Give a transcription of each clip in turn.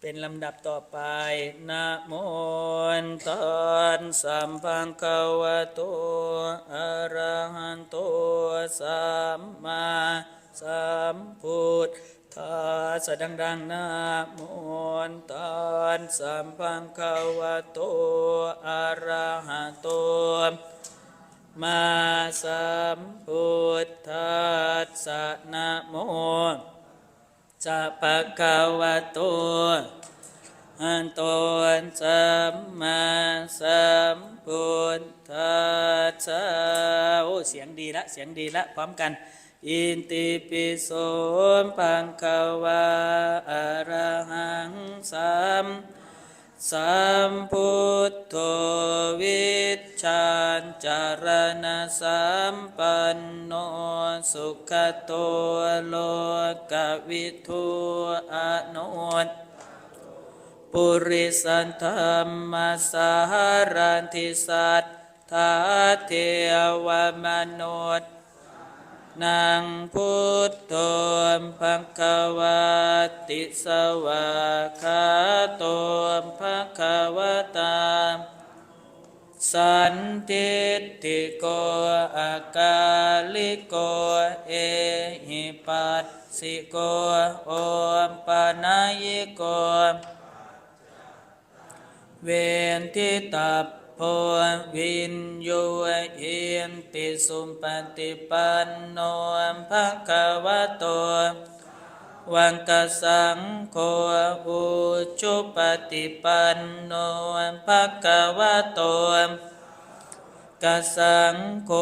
เป็นลำดับต่อไปนะโมตันสัมพังกวะโตอะระหันโตสัมมาสัมพุทธาสะดังนะโมตันสัมพังกวะโตอะระหันโตมาสัมพุทธัสสะนะโม สัพพะคะวะโตอันโตสัมมาสัมพุทธัสสะโอ้เสียงดีละเสียงดีละพร้อมกัน อินติปิโสปังคะวะอะระหังสัมสัมพุทโธวิชาญจารณสัมปันโน สุขโตโลกวิทูอนุตปุริสันธรรมสารันทิสัตถาเทวมนุษย์นังพุทโธภะคะวะติสวะคะโตภะคะวตา สันติติโกอากาลิโกเอหิปัสสิโกโอมปนายโกเวนทิตัพโพวินโยเอนติสุปฏิปันโนภะคะวะโต วังกสังโฆอุชุปฏิปันโนภะคะวะโตกสังโฆ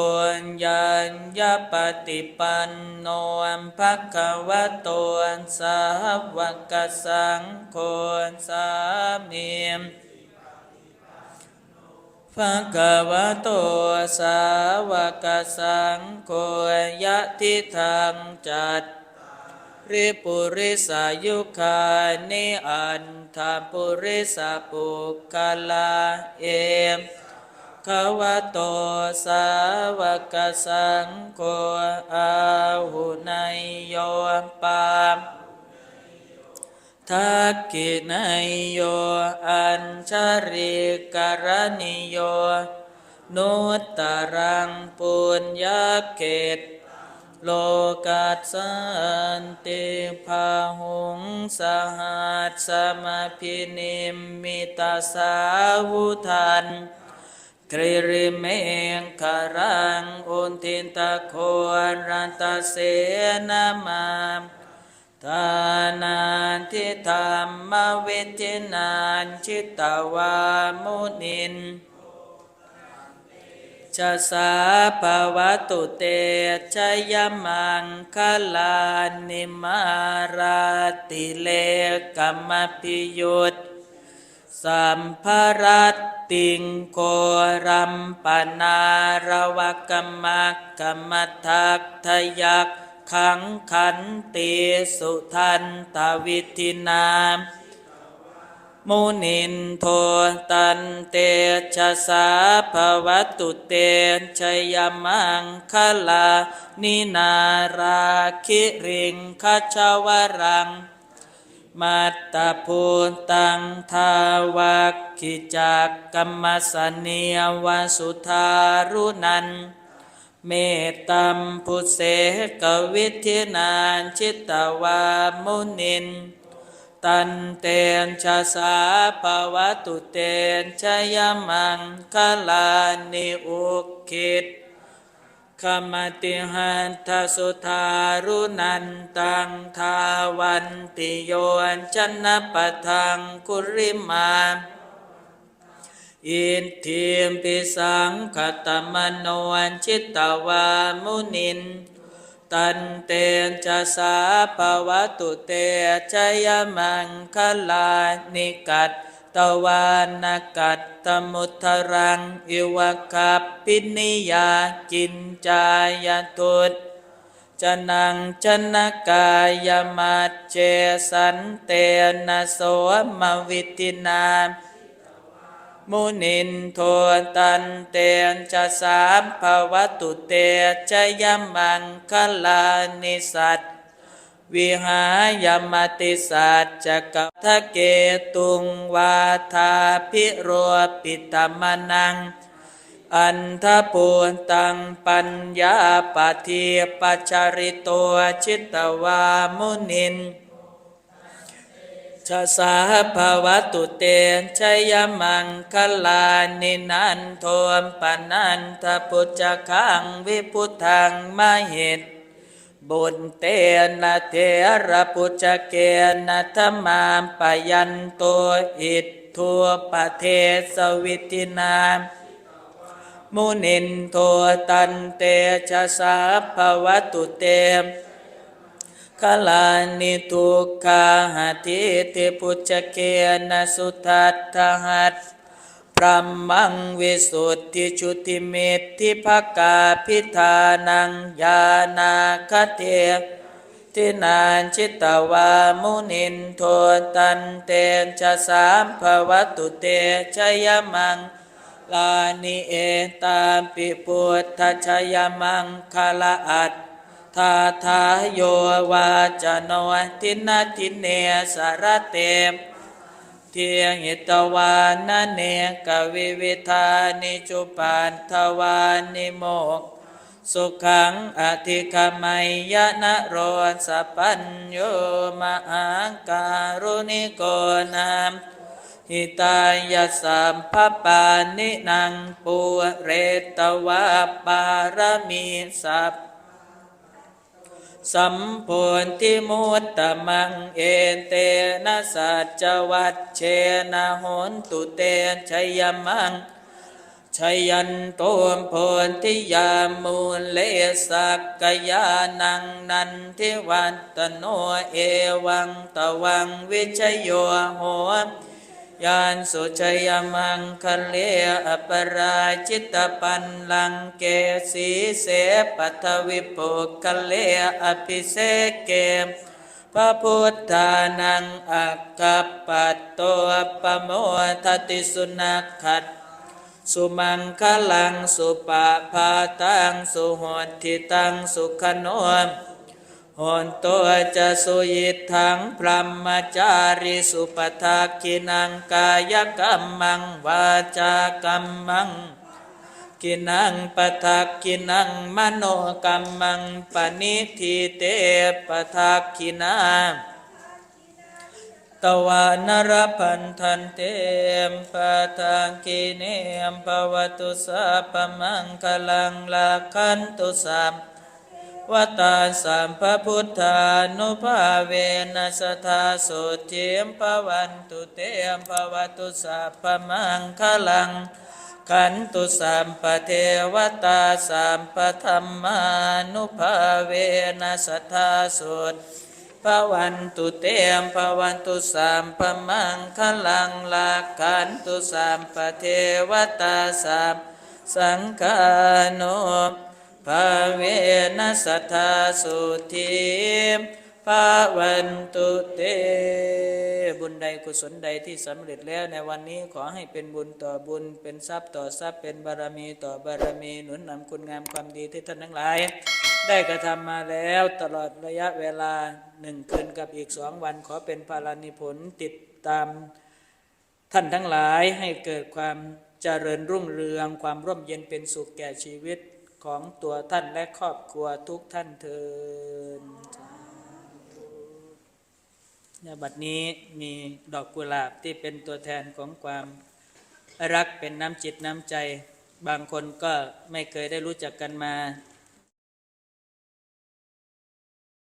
ยัญญาปฏิปันโนภะคะวะโตสาวกสังโฆสามีมภะคะวะโตสาวกสังโฆยะทิทังจัต ริปุริสายุคานิอันธาปุริสาปุคลาเอมขวโตสาวกสังโฆอาหุนายโยปามทักขินายโยอัญชริกรณิโยนุตตรังปุญญาเกต โลกัสสันติภาหุงสหัสสมพินิมมิตาสาวุทันกริริเมงคารังอุนทินตะโคนรันตะเสนามาทานันทิธรรมวิจินันชิตวามุนิน ชะสาภาวะตุเตชยมังคลานิมาราติเลกัมมพิยุตสัมภรัตติงโครัมปนารวกรรมกรรมทักทยักขังขันติสุทันตวิธินาม มุนินโทตันเตชะสาภวตุเตชยมังคลา นินาราคิริงคชวรัง มัตตพูตังทาวักขิจักกัมมสเนียวสุธารุนันเมตตัมพุเสกวิทินานชิตตวามุนิน ตันเตนชาสาภาวตุเตนชยมังคลานิอุคิตขมติหันทสุธารุนันตังทาวันติโยนชนะปะทังกุริมาอินทิมปิสังขตมโนวันชิตตวามุนิน ตันเตนจะสาภวตุเตชยมังคลานิกัตตวานกัตตมุทรังอิวคัปปินิยากินจายตุตจนังชนกายมัจเจสันเตนะโสมวิตินาม มุนินโทตันเตนจะสามภวตุเตชยมังคลานิสัตวิหายมติสัจจกัทะเกตุงวาทาพิโรปิตมนัง อันทปูตังปัญญาปฏิปัจจาริโตชิตวามุนิน ชะสาภาวตุเตชยมังคลานินันโทมปนันทพุจคังวิพุทธังมหิตบุญเตนะเทระปุจเกนะธรรมามปยันโตอิททัวปะเทสวิตินามมุนินโทตันเตชะสาภวตุเต คลานิทุกขาหติติปุจเกนะสุทัตถหัตพระมังวิสุทธิชุติเมตทิภกาพิธานังญาณาคเททินานชิตวามุนินโทตันเตชะสามภวตุเตชยมังลานิเอตามปิปุตตชยมังคลาอัต ทาทาโยวาจโนทินาทิเนสารเตมเทียงหิตวานเนกวิวิธานิจุปันทวานิโมก สุขังอธิคมัยยะนะโรสปัญโยมหังการุณิโกนามหิตายะสัมภปานินังปุเรตวะปารมีสัพ สัมโพธิมุตตมังเอเตนะสัจวัตเชนะโหนตุเตชัยมังชยันโตมโพธิยามูลเลสักกยานังนันทิวันตโนเอวังตวังวิชโยโห ยานสุชยมังคะเลอปราชิตปันลังเกสีเสปัทวิปุคะเลอภิเสกเกพระพุทธานังอักขปัตโตปโมทติสุนักขัดสุมังคลังสุปะพาตังสุหทิตังสุขโนม หนตัวจะสุยิทังพรหมจาริสุปทากินังกายกรรมังวาจากรรมัง กินังปทักกินังมโนกรรมังปณิทิเตปทักกินาตวานรพันธันเตมปทังกิเนมภวตุสัพมังคลังลาคันตุสัม วตาสัมภพุทธานุภาเวนัสทาสุทิมภวันตุเตมภวตุสัพพมังคลัง ขันตุสัมปเทวตาสัมปธรรมานุภาเวนัสทาสุทภวันตุเตมภวันตุสัมปมังคลังลาขันตุสัมปเทวตาสัมสังฆานุ ภาเวนัสทธาสุทิมภาวันตุเต บุญใดกุศลใดที่สำเร็จแล้วในวันนี้ขอให้เป็นบุญต่อบุญ เป็นทรัพย์ต่อทรัพย์เป็นบารมีต่อบารมีหนุนนำคุณงามความดีที่ท่านทั้งหลาย ได้กระทำมาแล้วตลอดระยะเวลาหนึ่งคืนกับอีกสองวันขอเป็นภาลานิผลติดตามท่านทั้งหลายให้เกิดความเจริญรุ่งเรือง ความร่มเย็นเป็นสุขแก่ชีวิต ของตัวท่านและครอบครัวทุกท่านเทินในบัดนี้มีดอกกุหลาบที่เป็นตัวแทนของความรักเป็นน้ำจิตน้ำใจ บางคนก็ไม่เคยได้รู้จักกันมา